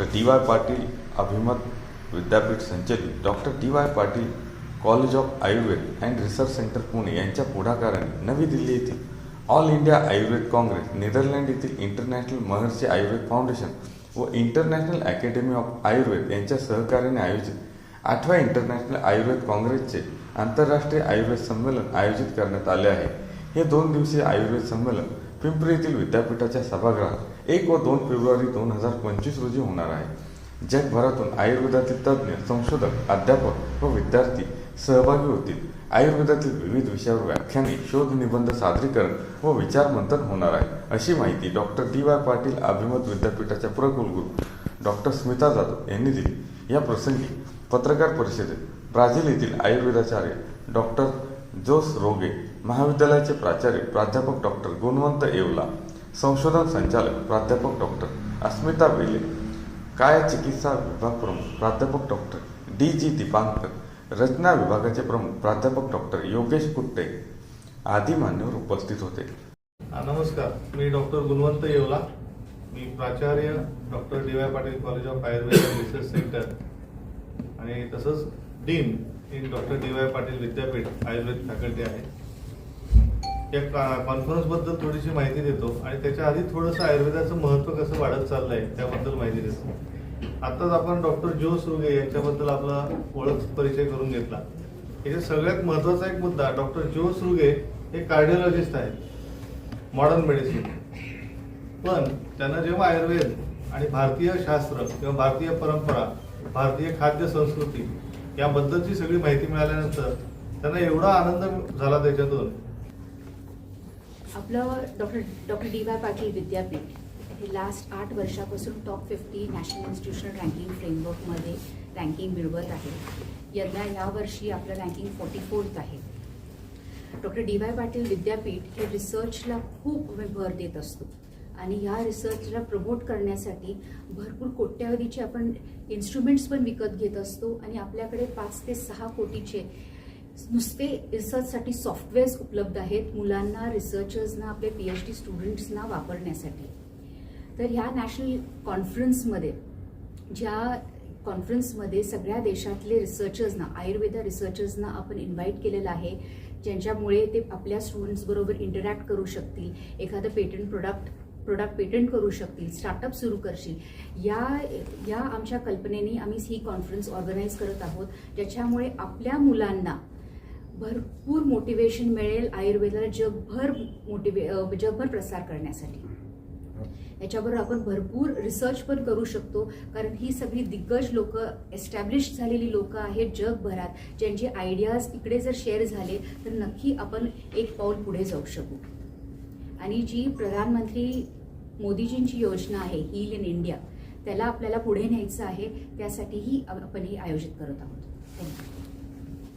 Doctor D Y Patil अभिमत विद्यापीठ संचलित doctor D Y Patil college of Ayurveda and research centre Pune यांच्या पुढाकाराने नवी दिल्ली येथील all India Ayurveda congress Netherland येथील इंटरनॅशनल महर्षी आयुर्वेद फाउंडेशन व इंटरनॅशनल अकॅडमी ऑफ आयुर्वेद यांच्या सहकार्याने आयोजित आठव्या इंटरनॅशनल आयुर्वेद काँग्रेसचे आंतरराष्ट्रीय आयुर्वेद संमेलन आयोजित करण्यात आले आहे. हे दोन दिवसीय आयुर्वेद संमेलन पिंपरी येथील विद्यापीठाच्या सभागृहात एक व दोन फेब्रुवारी दोन हजार पंचवीस रोजी होणार आहे. जगभरातून आयुर्वेदातील तज्ज्ञ संशोधक अध्यापक व विद्यार्थी सहभागी होतील. आयुर्वेदातील विविध विषयावर व्याख्याने शोध निबंध सादरीकरण व विचारमंथन होणार आहे. अशी माहिती डॉक्टर डी वाय पाटील अभिमत विद्यापीठाच्या प्रकुलगुरू डॉक्टर स्मिता जाधव यांनी दिली. या प्रसंगी पत्रकार परिषदेत ब्राझील येथील आयुर्वेदाचार्य डॉक्टर जोस रोगे महाविद्यालयाचे प्राचार्य प्राध्यापक डॉक्टर गुणवंत येवला संशोधन संचालक प्राध्यापक डॉक्टर अस्मिता बेले काय चिकित्सा विभाग प्रमुख प्राध्यापक डॉक्टर डी जी दीपांकर रचना विभागाचे प्रमुख प्राध्यापक डॉक्टर योगेश कुट्टे आदी मान्यवर उपस्थित होते. नमस्कार. मी डॉक्टर गुणवंत येवला. मी प्राचार्य doctor D Y Patil college of Ayurveda research centre आणि तसंच dean in doctor D Y Patil विद्यापीठ आयुर्वेद फॅकल्टी आहे. या कॉन्फरन्सबद्दल थोडीशी माहिती देतो आणि त्याच्या आधी थोडंसं आयुर्वेदाचं महत्त्व कसं वाढत चाललंय त्याबद्दल माहिती देतो. आताच आपण डॉक्टर जो सुगे यांच्याबद्दल आपला ओळख परिचय करून घेतला. याच्या सगळ्यात महत्त्वाचा एक मुद्दा डॉक्टर जो सुगे हे कार्डिओलॉजिस्ट आहेत. मॉडर्न मेडिसिन पण त्यांना जेव्हा आयुर्वेद आणि भारतीय शास्त्र किंवा भारतीय परंपरा भारतीय खाद्य संस्कृती याबद्दलची सगळी माहिती मिळाल्यानंतर त्यांना एवढा आनंद झाला त्याच्यातून. आपलं doctor doctor D Y Patil विद्यापीठ हे लास्ट आठ वर्षापासून top fifty national institutional ranking फ्रेमवर्कमध्ये रँकिंग मिळवत आहे. यंदा यावर्षी आपलं रँकिंग फोर्टी फोर्थ आहे. डॉक्टर डी वाय पाटील विद्यापीठ हे रिसर्चला खूप भर देत असतो. आणि ह्या रिसर्चला प्रमोट करण्यासाठी भरपूर कोट्यावधीचे आपण इन्स्ट्रुमेंट्स पण विकत घेत असतो आणि आपल्याकडे पाच ते सहा कोटीचे नुसते रिसर्चसाठी सॉफ्टवेअर्स उपलब्ध आहेत मुलांना रिसर्चर्सना आपले पी एच डी स्टुडंट्सना वापरण्यासाठी. तर ह्या नॅशनल कॉन्फरन्समध्ये ज्या कॉन्फरन्समध्ये सगळ्या देशातले रिसर्चर्सना आयुर्वेद रिसर्चर्सना आपण इन्व्हाइट केलेलं आहे ज्यांच्यामुळे ते आपल्या स्टुडंट्सबरोबर इंटरॅक्ट करू शकतील. एखादं पेटंट प्रोडक्ट प्रोडक्ट पेटंट करू शकतील स्टार्टअप सुरू करशील. या या आमच्या कल्पनेने आम्ही ही कॉन्फरन्स ऑर्गनाईज करत आहोत. ज्याच्यामुळे आपल्या मुलांना भरपूर मोटिवेशन मिळेल आयुर्वेदाला जगभर मोटिवे जगभर प्रसार करण्यासाठी. याच्याबरोबर आपण भरपूर रिसर्च पण करू शकतो. कारण ही सगळी दिग्गज लोक एस्टॅब्लिश झालेली लोक आहेत जगभरात. ज्यांचे आयडियाज इकडे जर शेअर झाले तर नक्की आपण एक पाऊल पुढे जाऊ शकू. आणि जी प्रधानमंत्री मोदीजींची योजना आहे हील इन इंडिया त्याला आपल्याला पुढे न्यायचं आहे त्यासाठीही आपण हे आयोजित करत आहोत. थँक्यू